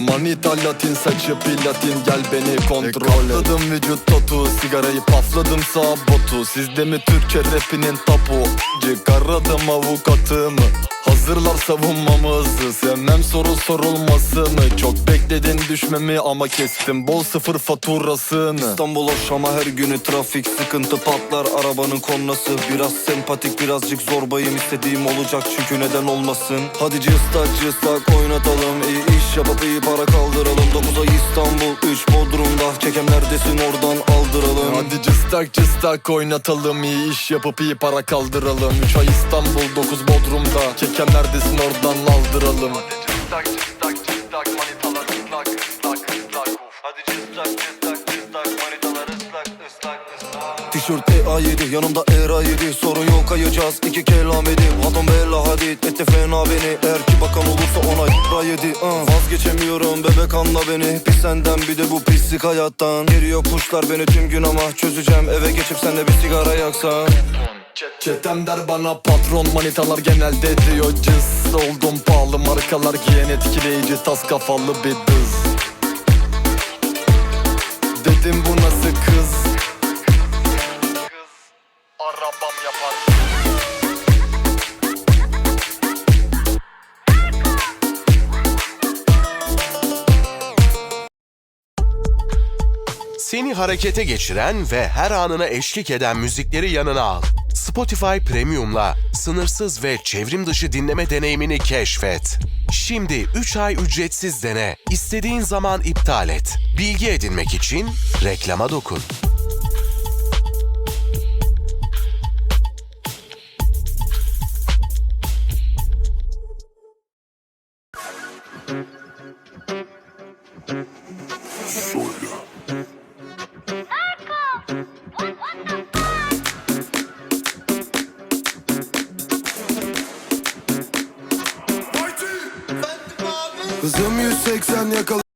Manita latin saçı platin gel beni kontrol et. Katladım vücut tatu sigarayı pafladım sağ botu. Sizde mi Türkçe rapinin tapu? Çıkaradım avukatımı Hazırlar savunmamızı. Sevmem soru sorulmasını. Çok bekledin düşmemi ama kestim. Bol sıfır faturasını. İstanbul hoş ama her günü trafik sıkıntı patlar. Arabanın kornası Biraz sempatik birazcık zorbayım. İstediğim olacak çünkü neden olmasın? Hadi cıstak cıstak oynatalım. İyi iş yapıp iyi para kaldıralım Çekem neredesin? Oradan aldıralım. Hadi cıstak cıstak oynatalım iyi iş yapıp iyi para kaldıralım. 3 ay İstanbul 9 Bodrum'da. Kekem neredesin? Oradan aldıralım. Hadi cıstak cıstak cıstak manitalar ıslak ıslak ıslak Hadi cıstak cıstak Tişört EA7 yanımda ERA7 Sorun yok kayacağız. İki kelam edip Hatam bella hadid etti fena beni. Eğer ki bakan olursa ona ra yedi uh. Vazgeçemiyorum bebek anla beni. Pis senden bir de bu pislik hayattan. Geliyor kuşlar beni tüm gün ama Çözeceğim. Eve geçip senle bir sigara yaksan. Çetem der bana patron manitalar genelde diyor cız Oldum pahalı markalar giyen etkileyici tas kafalı bir dız Dedim bu nasıl kız Seni harekete geçiren ve her anına eşlik eden müzikleri yanına al. Spotify Premium'la sınırsız ve çevrim dışı dinleme deneyimini keşfet. Şimdi 3 ay ücretsiz dene. İstediğin zaman iptal et. Bilgi edinmek için reklama dokun. Soyla. Kızım 180 yakala